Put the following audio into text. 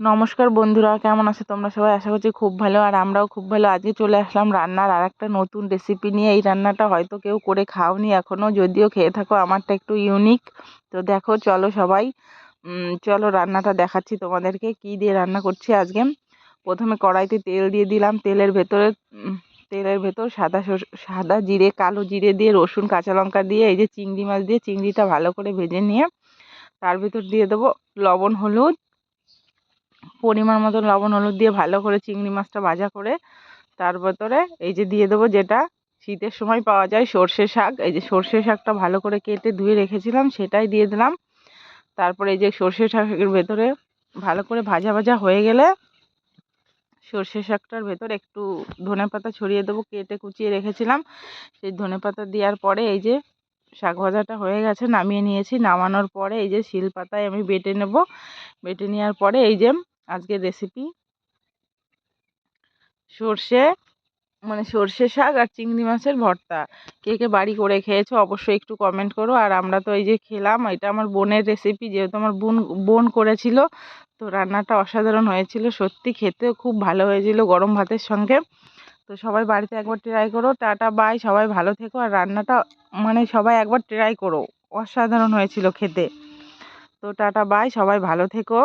নমস্কার বন্ধুরা, কেমন আছো তোমরা সবাই? আশা করছি খুব ভালো। আর আমরাও খুব ভালো। আজকে চলে আসলাম রান্নার আর একটা নতুন রেসিপি নিয়ে। এই রান্নাটা হয়তো কেউ করে খাওনি এখনও যদিও খেয়ে থাকো, আমারটা একটু ইউনিক তো দেখো, চলো সবাই। চলো রান্নাটা দেখাচ্ছি তোমাদেরকে কি দিয়ে রান্না করছি আজকে। প্রথমে কড়াইতে তেল দিয়ে দিলাম। তেলের ভেতরে তেলের ভেতর সাদা সাদা জিরে, কালো জিরে দিয়ে, রসুন, কাঁচা লঙ্কা দিয়ে, এই যে চিংড়ি মাছ দিয়ে চিংড়িটা ভালো করে ভেজে নিয়ে, তার ভেতর দিয়ে দেবো লবণ, হলুদ পরিমাণ মতো লবণ, হলুদ দিয়ে ভালো করে চিংড়ি মাছটা ভাজা করে তার ভেতরে এই যে দিয়ে দেবো যেটা শীতের সময় পাওয়া যায় সর্ষে শাক। এই যে সর্ষে শাকটা ভালো করে কেটে ধুয়ে রেখেছিলাম সেটাই দিয়ে দিলাম। তারপরে এই যে সর্ষে শাকের ভেতরে ভালো করে ভাজা ভাজা হয়ে গেলে সর্ষে শাকটার ভেতর একটু ধনে পাতা ছড়িয়ে দেবো, কেটে কুচিয়ে রেখেছিলাম। সেই ধনে পাতা দেওয়ার পরে এই যে শাক ভাজাটা হয়ে গেছে, নামিয়ে নিয়েছি। নামানোর পরে এই যে শিল পাতায় আমি বেটে নেব। বেটে নেওয়ার পরে এই যে আজকের রেসিপি সর্ষে মানে সর্ষে শাক আর চিংড়ি মাছের ভর্তা। কে কে বাড়ি করে খেয়েছো অবশ্যই একটু কমেন্ট করো। আর আমরা তো এই যে খেলাম, এটা আমার বোনের রেসিপি যেহেতু আমার বোন বোন করেছিল, তো রান্নাটা অসাধারণ হয়েছিল। সত্যি খেতেও খুব ভালো হয়েছিল গরম ভাতের সঙ্গে। তো সবাই বাড়িতে একবার ট্রাই করো। টাটা বাই সবাই ভালো থেকো। আর রান্নাটা মানে সবাই একবার ট্রাই করো। অসাধারণ হয়েছিল খেতে। তো টাটা বাই সবাই ভালো থেকো।